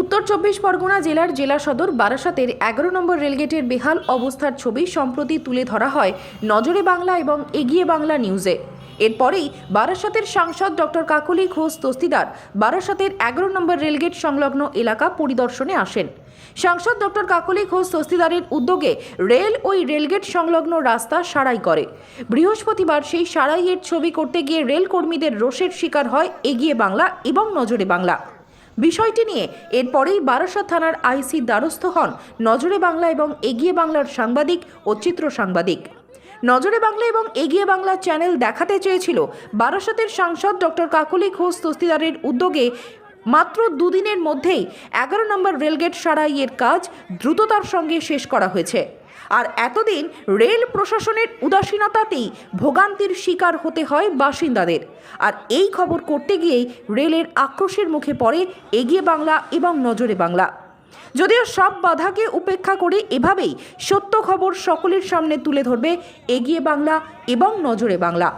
উত্তর চব্বিশ পরগনা জেলার জেলা সদর বারাসাতের এগারো নম্বর রেলগেটের বেহাল অবস্থার ছবি সম্প্রতি তুলে ধরা হয় নজরে বাংলা এবং এগিয়ে বাংলা নিউজে। এরপরেই বারাসাতের সাংসদ ডক্টর কাকলি ঘোষ দস্তিদার বারাসাতের এগারো নম্বর রেলগেট সংলগ্ন এলাকা পরিদর্শনে আসেন। সাংসদ ডক্টর কাকলি ঘোষ দস্তিদারের উদ্যোগে রেল ওই রেলগেট সংলগ্ন রাস্তা সারাই করে। বৃহস্পতিবার সেই সারাইয়ের ছবি করতে গিয়ে রেল কর্মীদের রোষের শিকার হয় এগিয়ে বাংলা এবং নজরে বাংলা। বিষয়টি নিয়ে এরপরেই বারাসাত থানার আইসি দ্বারস্থ হন নজরে বাংলা এবং এগিয়ে বাংলার সাংবাদিক ও চিত্র সাংবাদিক। নজরে বাংলা এবং এগিয়ে বাংলা চ্যানেল দেখাতে চেয়েছিল বারাসাতের সাংসদ ডক্টর কাকলি ঘোষ তস্তিদারের উদ্যোগে মাত্র দুদিনের মধ্যেই এগারো নম্বর রেলগেট সারাইয়ের কাজ দ্রুততার সঙ্গে শেষ করা হয়েছে। আর এতদিন রেল প্রশাসনের উদাসীনতাতেই ভোগান্তির শিকার হতে হয় বাসিন্দাদের। আর এই খবর করতে গিয়েই রেলের আক্রোশের মুখে পড়ে এগিয়ে বাংলা এবং নজরে বাংলা। যদিও সব বাধাকে উপেক্ষা করে এভাবেই সত্য খবর সকলের সামনে তুলে ধরবে এগিয়ে বাংলা এবং নজরে বাংলা।